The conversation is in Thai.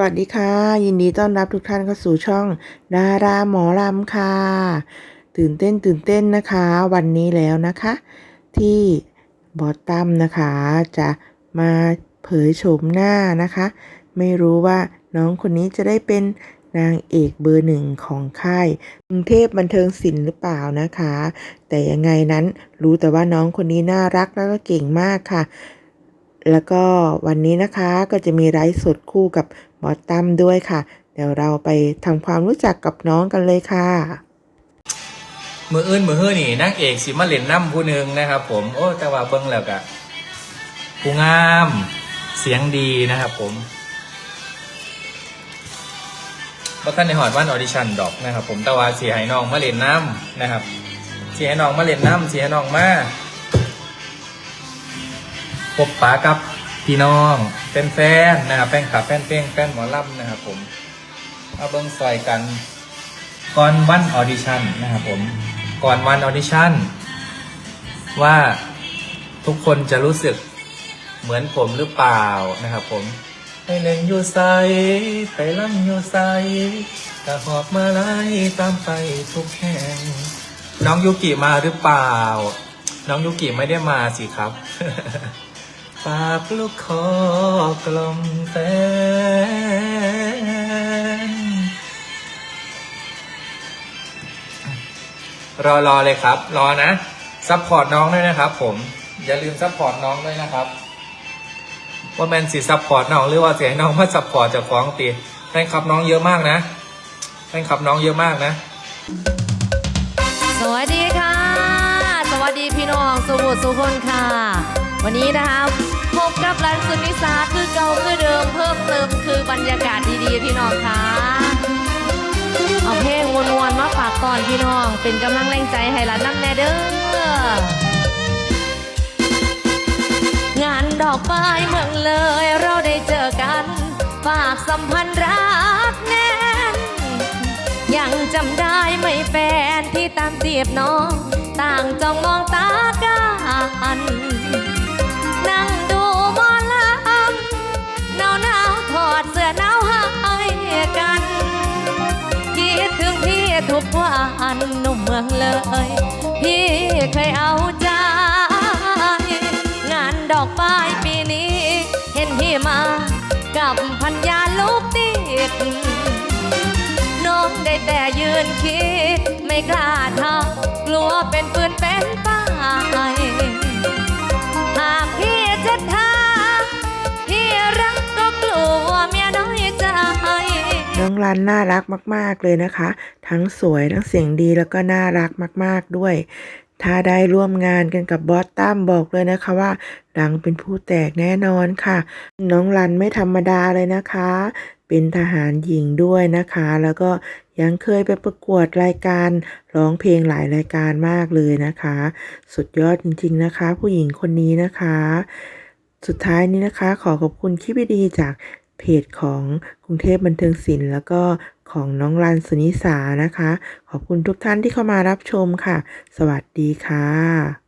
วัสดีค่ะ ยินดีต้อนรับทุกท่านเข้าสู่ช่อง ดาราหมอลำค่ะ ตื่นเต้นตื่นเต้นนะคะ วันนี้แล้วนะคะ ที่บอสตั้มนะคะ จะมาเผยโฉมหน้านะคะ ไม่รู้ว่าน้องคนนี้จะได้เป็นนางเอกเบอร์หนึ่งของค่ายกรุงเทพบันเทิงศิลป์หรือเปล่านะคะ แต่ยังไงนั้นรู้แต่ว่าน้องคนนี้น่ารักแล้วก็เก่งมากค่ะ แล้วก็วันนี้นะคะก็จะมีไลฟ์สดคู่กับบอสตั้มด้วยค่ะ เดี๋ยวเราไปทำความรู้จักกับน้องกันเลยค่ะ มืออื่นมือฮื้อนี่นางเอกสิมาเล่นน้ำผู้หนึ่งนะครับ ผมโอ้แต่ว่าเบิ้งแล้วกะผู้งามเสียงดีนะครับ ผมเพราะท่านในหอดวันออดิชั่นดอกนะครับ ผมแต่ว่าเสียให้น้องมาเล่นน้ำนะครับ เสียให้น้องมาเล่นน้ำเสียให้น้องมา พบปะกับพี่น้องแฟนๆนะครับแฟนคลับแฟนเพลงแฟนหมอลำนะครับผมมาเบิ้งซอยกันก่อนวันออดิชั่นนะครับผมก่อนวันออดิชั่นว่าทุกคนจะรู้สึกเหมือนผมหรือเปล่านะครับผมไปเล่นอยู่ใสไปล่ำอยู่ใสกะหอบมาไล่ตามไปทุกแห่งน้องยุกิมาหรือเปล่า น้องยุกิไม่ได้มาสิครับ ฝากลูกคอกลมแฟนรอรอเลยครับ รอนะซัพพอร์ตน้องด้วยนะครับ ผม อย่าลืมซัพพอร์ตน้องด้วยนะครับ ว่าแมนสิซัพพอร์ตน้องหรือว่าเสียน้องมาซัพพอร์ตจากของตีแฟนคลับน้องเยอะมากนะแฟนคลับน้องเยอะมากนะ สวัสดีค่ะ สวัสดีพี่น้องสุบุตสุคนค่ะ วันนี้นะคะพบกับรันสุนิสาคือเก่าคือเดิมเพิ่มเติมคือบรรยากาศดีๆพี่น้องค่ะเอาเพลงวนๆมาฝากก่อนพี่น้อง เป็นกำลังแรงใจให้รันน้ำแน่เด้องานดอกไม้เมืองเลยเราได้เจอกัน ฝากสัมพันธ์รักแน่น ยังจำได้ไหมแฟนที่ตามจีบน้อง ต่างจ้องมองตากัน ทุกวันหนุ่มเมืองเลย พี่เคยเอาใจงานดอกไม้ปีนี้ เห็นพี่มากับพันยาลูกติด น้องได้แต่ยืนคิด ไม่กล้าทำกลัวเป็นปืนเป็นป้ายหากพี่จะทำ องรันน่ารักมาก ๆ เลยนะคะ ทั้งสวยทั้งเสียงดีแล้วก็น่ารักมาก ๆ ด้วย ถ้าได้ร่วมงานกันกับบอสตั้มบอกเลยนะคะว่า ดังเป็นผู้แตกแน่นอนค่ะ น้องรันไม่ธรรมดาเลยนะคะ เป็นทหารหญิงด้วยนะคะ แล้วก็ยังเคยไปประกวดรายการร้องเพลงหลายรายการมากเลยนะคะ สุดยอดจริง ๆ นะคะ ผู้หญิงคนนี้นะคะ สุดท้ายนี้นะคะ ขอขอบคุณคลิปดีจาก เพจของกรุงเทพบันเทิงศิลป์แล้วก็ของน้องรันสุนิสานะคะ ขอบคุณทุกท่านที่เข้ามารับชมค่ะ สวัสดีค่ะ